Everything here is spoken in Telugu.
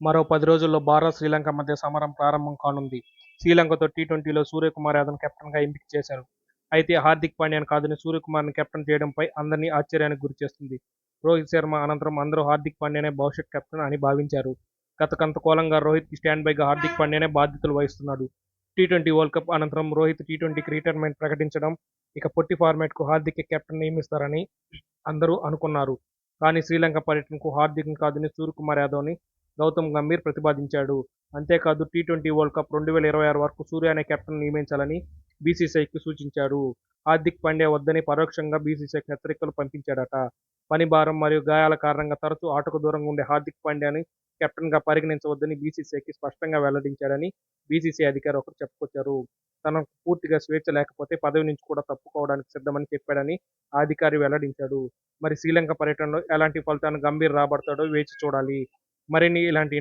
మరో పది రోజుల్లో భారత్ శ్రీలంక మధ్య సమరం ప్రారంభం కానుంది. శ్రీలంకతో టీ ట్వంటీలో సూర్యకుమార్ యాదవ్ కెప్టెన్గా ఎంపిక చేశారు. అయితే హార్దిక్ పాండ్యాను కాదని సూర్యకుమార్ని కెప్టెన్ చేయడంపై అందరినీ ఆశ్చర్యానికి గురి చేస్తుంది. రోహిత్ శర్మ అనంతరం అందరూ హార్దిక్ పాండ్యానే భవిష్యత్ కెప్టెన్ అని భావించారు. గత కొంతకాలంగా రోహిత్ స్టాండ్ బైగా హార్దిక్ పాండ్యానే బాధ్యతలు వహిస్తున్నాడు. టీ ట్వంటీ వరల్డ్ కప్ అనంతరం రోహిత్ టీ ట్వంటీకి రిటైర్మెంట్ ప్రకటించడం ఇక పొట్టి ఫార్మాట్కు హార్దిక్ కెప్టెన్ నియమిస్తారని అందరూ అనుకున్నారు. కానీ శ్రీలంక పర్యటనకు హార్దిక్ని కాదని సూర్యకుమార్ యాదవ్ని గౌతమ్ గంభీర్ ప్రతిపాదించాడు. అంతేకాదు టీ ట్వంటీ వరల్డ్ కప్ రెండు వేల ఇరవై ఆరు వరకు సూర్య అనే కెప్టెన్ నియమించాలని బీసీసీఐకి సూచించాడు హార్దిక్ పాండ్యా వద్దని పరోక్షంగా బీసీసీఐకి హెచ్చరికలు పంపించాడట. పని భారం మరియు గాయాల కారణంగా తరచూ ఆటకు దూరంగా ఉండే హార్దిక్ పాండ్యాని కెప్టెన్గా పరిగణించవద్దని బీసీసీఐకి స్పష్టంగా వెల్లడించాడని బీసీసీఐ అధికారి ఒకరు చెప్పుకొచ్చారు. తనకు పూర్తిగా స్వేచ్ఛ లేకపోతే పదవి నుంచి కూడా తప్పుకోవడానికి సిద్ధమని చెప్పాడని ఆ అధికారి వెల్లడించాడు. మరి శ్రీలంక పర్యటనలో ఎలాంటి ఫలితాన్ని గంభీర్ రాబడతాడో వేచి చూడాలి. మరిన్ని ఇలాంటి